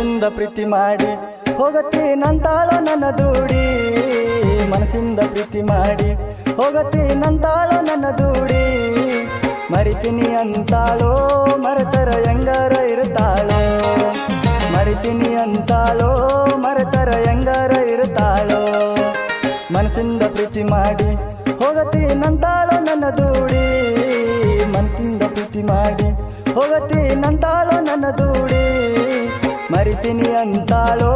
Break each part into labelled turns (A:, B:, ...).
A: ಪ್ರೀತಿ ಮಾಡಿ ಹೋಗತ್ತೀನಂತಾಳ ನನ್ನ ದೂಡಿ. ಮನಸ್ಸಿಂದ ಪ್ರೀತಿ ಮಾಡಿ ಹೋಗತ್ತೀನಂತಾಳ ನನ್ನ ದೂಡಿ. ಮರಿತೀನಿ ಅಂತಾಳೋ, ಮರೆತರ ಹೆಂಗಾರ ಇರುತ್ತಾಳೋ. ಮರಿತೀನಿ ಅಂತಾಳೋ, ಮರೆತರ ಹೆಂಗಾರ ಇರುತ್ತಾಳೋ. ಮನಸ್ಸಿಂದ ಪ್ರೀತಿ ಮಾಡಿ ಹೋಗತ್ತೀನಂತಾಳೋ ನನ್ನ ದೂಡಿ. ಮನಸ್ಸಿಂದ ಪ್ರೀತಿ ಮಾಡಿ ಹೋಗತ್ತೀನಂತಾಳೋ ನನ್ನ ದೂಡಿ. ಮರಿತೀನಿ ಅಂತಾಳೋ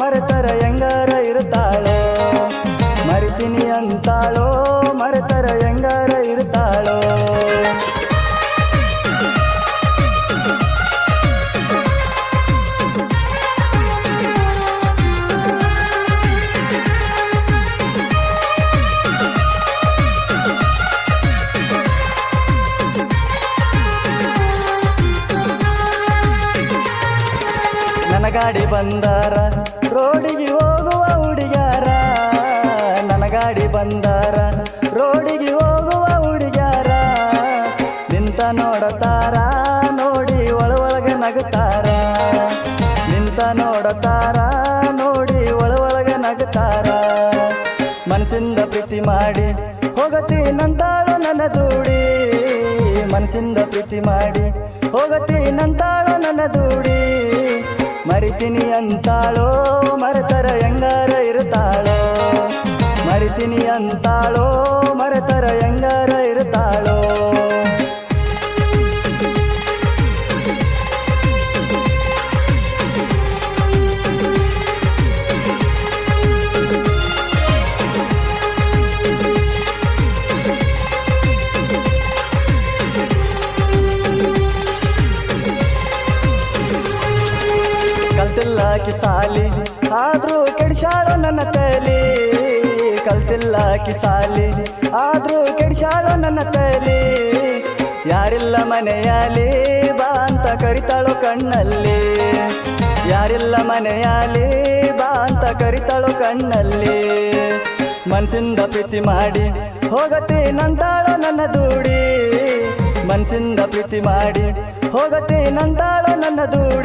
A: ಮರೆತರ ಹೆಂಗಾರ ಇರುತ್ತಾಳೋ ಮರಿತೀನಿ ಅಂತಾಳೋ ಗಾಡಿ ಬಂದಾರ. ರೋಡಿಗೆ ಹೋಗುವ ಹುಡುಗಾರ ನನ್ನ ಗಾಡಿ ಬಂದಾರ. ರೋಡಿಗೆ ಹೋಗುವ ಹುಡುಗಾರ ನಿಂತ ನೋಡತಾರ, ನೋಡಿ ಒಳ ಒಳಗೆ ನಗುತ್ತಾರ. ನಿಂತ ನೋಡತಾರ, ನೋಡಿ ಒಳ ಒಳಗೆ ನಗುತ್ತಾರ. ಮನಸ್ಸಿಂದ ಪ್ರೀತಿ ಮಾಡಿ ಹೋಗತ್ತೀನಂತಾಳ ನನ್ನ ದೂಡಿ. ಮನಸ್ಸಿಂದ ಪ್ರೀತಿ ಮಾಡಿ ಹೋಗತ್ತೀನಂತಾಳ ನನ್ನ ದೂಡಿ. ಮರಿತೀನಿ ಅಂತಾಳೋ ಮರೆತರ ಹೆಂಗಾರ ಇರುತ್ತಾಳೋ ಮರಿತೀನಿ ಅಂತಾಳೋ ಮರೆತರ ಹೆಂಗಾರ ಇರುತ್ತಾಳೋ ಕಲ್ತಿಲ್ಲಾಕಿ ಸಾಲಿ. ಆದ್ರೂ ಕೆಡಿಸಾಳ ನನ್ನ ತಲೆ. ಕಲ್ತಿಲ್ಲಾಕಿ ಸಾಲಿ. ಆದ್ರೂ ಕೆಡಿಸಾಳ ನನ್ನ ತಲೆ. ಯಾರಿಲ್ಲ ಮನೆಯಲ್ಲಿ ಬಾ ಅಂತ ಕರಿತಾಳು ಕಣ್ಣಲ್ಲಿ. ಯಾರಿಲ್ಲ ಮನೆಯಲ್ಲಿ ಬಾ ಅಂತ ಕರಿತಾಳು ಕಣ್ಣಲ್ಲಿ. ಮನ್ಸಿಂದ ಪ್ರೀತಿ ಮಾಡಿ ಹೋಗತ್ತೀನಂತಾಳ ನನ್ನ ದೂಡಿ. ಮನ್ಸಿಂದ ಪ್ರೀತಿ ಮಾಡಿ ಹೋಗತ್ತೀನಂತಾಳ ನನ್ನ ದೂಡಿ.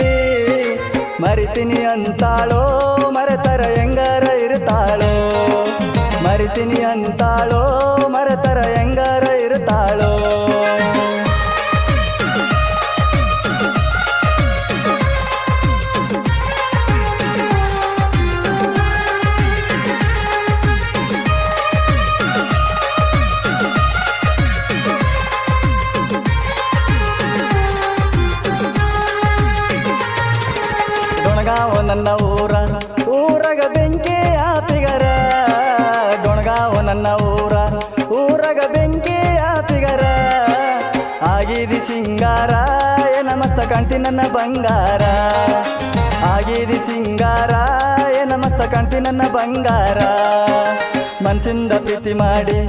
A: ಮರಿತೀನಿ ಅಂತಾಳೋ ಮರೆತರ ಹೆಂಗಾರ ಇರ್ತಾಳೋ? ಮರಿತೀನಿ ಅಂತಾಳೋ ಮರೆತರ ಹೆಂಗಾರ ನನ್ನ ಊರ. ಊರಗ ಬೆಂಕಿ ಆತಿಗರ ಡೊಣಗಾವ ನನ್ನ ಊರ. ಊರಗ ಬೆಂಕಿ ಆತಿಗರ ಆಗಿದಿ ಸಿಂಗಾರ, ಏ ನಮಸ್ತ ಕಾಣ್ತಿ ನನ್ನ ಬಂಗಾರ. ಆಗಿದಿ ಸಿಂಗಾರ, ಏ ನಮಸ್ತ ಕಾಣ್ತಿ ನನ್ನ ಬಂಗಾರ. ಮನಸಿಂದ ಪ್ರೀತಿ ಮಾಡಿ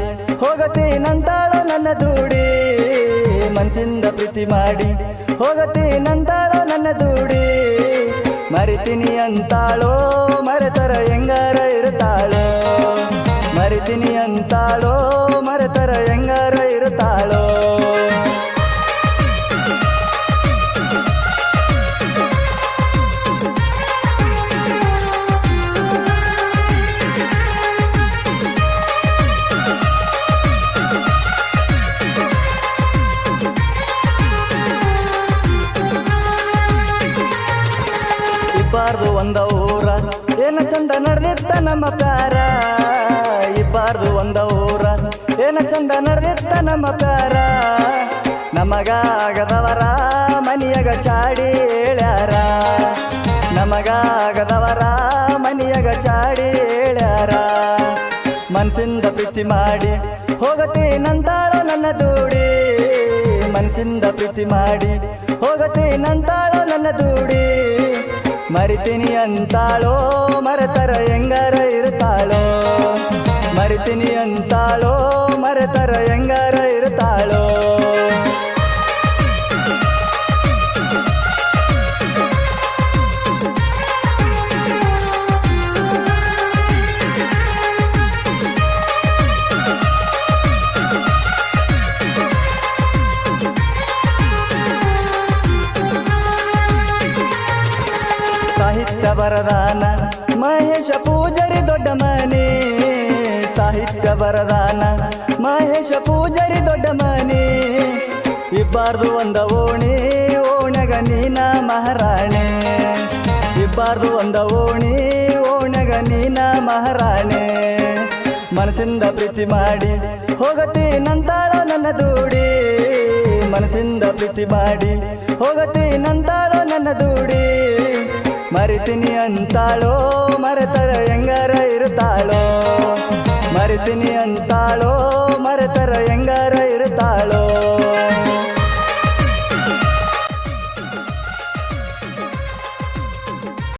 A: ಹೋಗತ್ತೀನಂತಾಳ ನನ್ನ ದೂಡಿ ಮನ್ಸಿಂದ ಪ್ರೀತಿ ಮಾಡಿ ಹೋಗತ್ತೀನಂತಾಳ ನನ್ನ ದೂಡಿ ಮರಿತೀನಿ ಅಂತಾಳೋ ಮರೆತರ ಹೆಂಗಾರ ಇರುತ್ತಾಳೋ ಮರಿತೀನಿ ಅಂತಾಳೋ ಮರೆತರ ಹೆಂಗಾರ ಇರುತ್ತಾಳೋ ಏನ ಚಂದ ನಡೆದಿತ್ತ ನಮ್ಮ ಪ್ಯಾರ? ಇಬ್ಬಾರ್ದು ಒಂದ ಊರ. ಏನ ಚಂದ ನಡೆದಿತ್ತ ನಮ್ಮ ಪ್ಯಾರ? ನಮಗಾಗದವರ ಮನೆಯಾಗ ಚಾಡಿ ಹೇಳ್ಯಾರ. ನಮಗಾಗದವರ ಮನೆಯಾಗ ಚಾಡಿ ಹೇಳ್ಯಾರ. ಮನ್ಸಿಂದ ಪ್ರೀತಿ ಮಾಡಿ ಹೋಗತ್ತೀನಂತಾಳ ನನ್ನ ದೂಡಿ. ಮನ್ಸಿಂದ ಪ್ರೀತಿ ಮಾಡಿ ಹೋಗತ್ತೀನಂತಾಳ ನನ್ನ ದೂಡಿ. ಮರಿತೀನಿ ಅಂತಾಳೋ ಮರೆತರ ಹೆಂಗಾರ ಇರುತ್ತಾಳೋ ಮರಿತೀನಿ ಅಂತಾಳೋ ಮರೆತರ ಹೆಂಗಾರ ಸಾಹಿತ್ಯ ಬರದಾನ ಮಹೇಶ ಪೂಜಾರಿ ದೊಡ್ಡ ಮನೆ. ಸಾಹಿತ್ಯ ಬರದಾನ ಮಹೇಶ ಪೂಜಾರಿ ದೊಡ್ಡ ಮನೆ. ಇಬ್ಬಾರ್ದು ಒಂದ ಓಣಿ ಓಣಗ ನೀನ ಮಹಾರಾಣಿ. ಇಬ್ಬಾರ್ದು ಒಂದ ಓಣಿ ಓಣಗ ನೀನ ಮಹಾರಾಣಿ. ಮನಸ್ಸಿಂದ ಪ್ರೀತಿ ಮಾಡಿ ಹೋಗತಿ ನಂತಾಳ ನನ್ನ ದೂಡಿ. ಮನಸ್ಸಿಂದ ಪ್ರೀತಿ ಮಾಡಿ ಹೋಗತಿ ನಂತಾಳ ನನ್ನ ದೂಡಿ. ಮರಿತೀನಿ ಅಂತಾಳೋ ಮರೆತರ ಹೆಂಗಾರ ಇರುತ್ತಾಳೋ ಮರಿತೀನಿ ಅಂತಾಳೋ